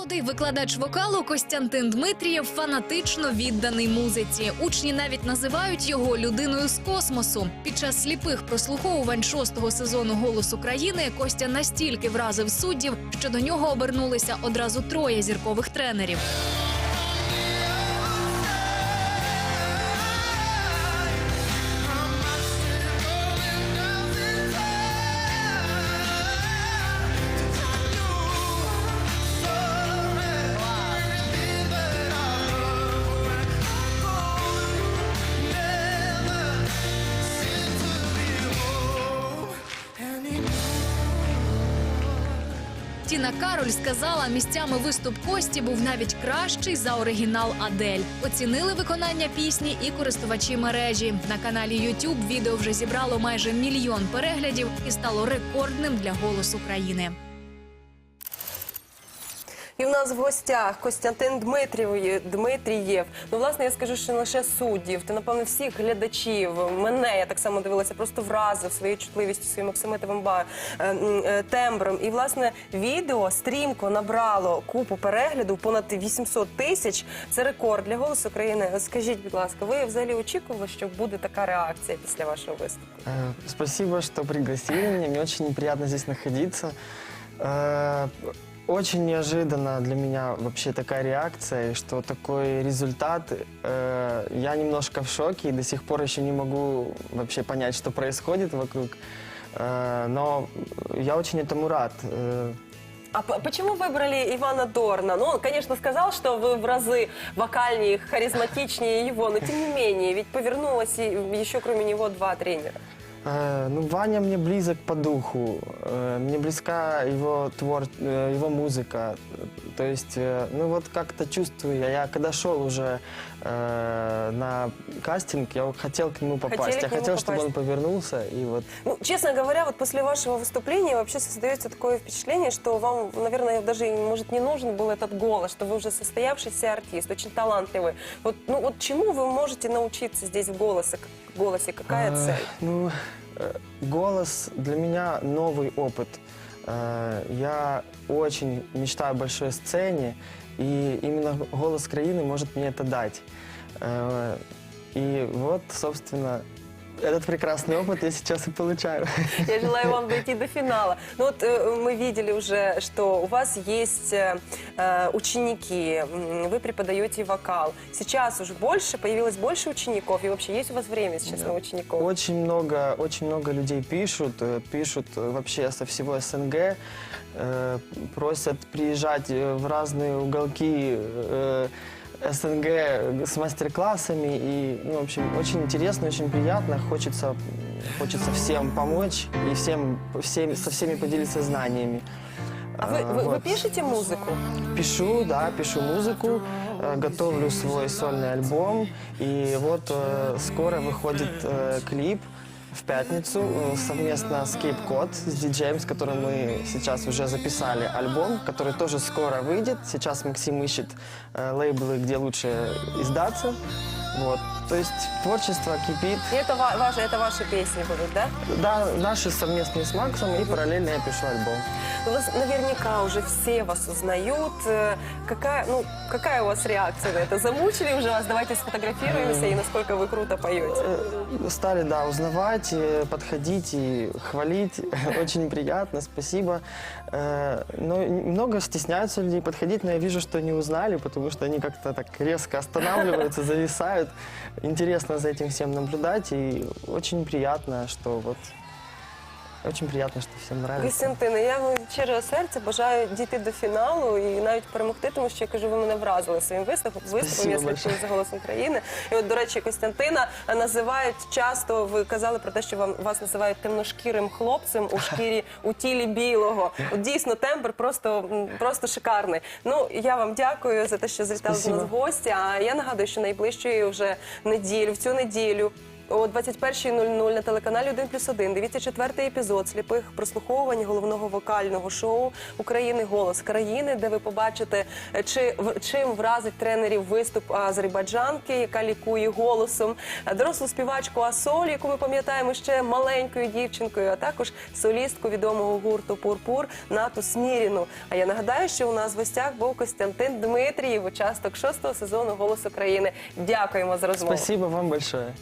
Молодий викладач вокалу Костянтин Дмитрієв фанатично відданий музиці. Учні навіть називають його людиною з космосу. Під час сліпих прослуховувань шостого сезону Голос України Костя настільки вразив суддів, що до нього обернулися одразу троє зіркових тренерів. Тіна Кароль сказала, місцями виступ Кості був навіть кращий за оригінал Адель. Оцінили виконання пісні і користувачі мережі. На каналі YouTube відео вже зібрало майже мільйон переглядів і стало рекордним для голосу України». І в нас в гостях Костянтин Дмитрієв. Дмитрієв. Ну, власне, я скажу, що не лише суддів, ти, напевно, всіх глядачів. Мене я так само дивилася, просто вразив своєю чутливістю, своїм оксамитовим ба- е, е, тембром. І, власне, відео стрімко набрало купу переглядів, понад 800 тисяч. Це рекорд для голосу України. Скажіть, будь ласка, ви взагалі очікували, що буде така реакція після вашого виступу? Э, Спасибо, что пригласили меня. Мне очень приятно здесь находиться. Э, Очень неожиданно для меня вообще такая реакция, и что такой результат. Э, Я немножко в шоке и до сих пор еще не могу вообще понять, что происходит вокруг. Э, Но я очень этому рад. Э, А п- почему выбрали Ивана Дорна? Ну, он, конечно, сказал, что вы в разы вокальнее, харизматичнее его, но тем не менее, ведь повернулось и еще кроме него два тренера. Э, Ну, Ваня мне близок по духу. Э, Мне близка его твор, э, его музыка. То есть, э, ну вот как-то чувствую я. Я когда шел уже э, на кастинг, я вот хотел к нему попасть. Хотели я к нему хотел, чтобы попасть. он повернулся и вот. Ну, честно говоря, вот после вашего выступления вообще создается такое впечатление, что вам, наверное, даже, может, не нужен был этот голос, что вы уже состоявшийся артист, очень талантливый. Вот, ну, вот чему вы можете научиться здесь в голосе? в голосе? Какая Э, цель? Ну, э, голос для меня новый опыт. Э, Я очень мечтаю о большой сцене, и именно голос краины может мне это дать. Э, И вот, собственно, этот прекрасный опыт я сейчас и получаю. Я желаю вам дойти до финала. Ну вот э, мы видели уже, что у вас есть э, э, ученики, вы преподаете вокал. Сейчас уже больше, появилось больше учеников, и вообще есть у вас время сейчас на учеников? Очень много, очень много людей пишут, пишут вообще со всего СНГ, э, просят приезжать в разные уголки э, СНГ с мастер-классами. И, ну, в общем, очень интересно, очень приятно. Хочется, хочется всем помочь и всем, всем, со всеми поделиться знаниями. А вы, вы- вы вот. пишете музыку? Пишу, да, пишу музыку, э, готовлю свой сольный альбом. И вот э, скоро выходит э, клип в пятницу э, совместно с Cape Cod, с диджеем, с которым мы сейчас уже записали альбом, который тоже скоро выйдет. Сейчас Максим ищет э, лейблы, где лучше издаться. Вот. То есть творчество кипит. И это, ва- ваши, это ваши песни будут, да? Да, наши совместные с Максом, и параллельно я пишу альбом. У вас наверняка уже все вас узнают. Э, Какая, ну, какая у вас реакция на это? Замучили уже вас? Давайте сфотографируемся и насколько вы круто поете. Э, Стали, да, узнавать, э, подходить и хвалить. Очень приятно, спасибо. Но много стесняются людей подходить, но я вижу, что не узнали, потому что они как-то так резко останавливаются, зависают. Интересно за этим всем наблюдать, и очень приятно, что вот... Очень приятно, что всем нравится. Костянтине, я вам від щирого серця бажаю дійти до фіналу і навіть перемогти, тому що я кажу, ви мене вразили своїм виступом. Виступом я слідкую за голосом країни. І от, до речі, Костянтина називають часто. Ви казали про те, що вам вас називають темношкірим хлопцем у шкірі у тілі білого. От дійсно тембр просто просто шикарний. Ну я вам дякую за те, що завітали до нас в гості. А я нагадую, що найближчої вже неділю, в цю неділю. О 21.00 на телеканалі 1 плюс 1. Дивіться четвертий епізод сліпих прослуховувань головного вокального шоу України Голос країни, де ви побачите, е, чи чим вразить тренерів виступ азербайджанки, яка лікує голосом, е, дорослу співачку Асоль, яку ми пам'ятаємо ще маленькою дівчинкою, а також солістку відомого гурту Пурпур Нату Сміріну. А я нагадаю, що у нас в гостях був Костянтин Дмитрієв, учасник шостого сезону Голос України. Дякуємо за розмову. Спасибо вам большое.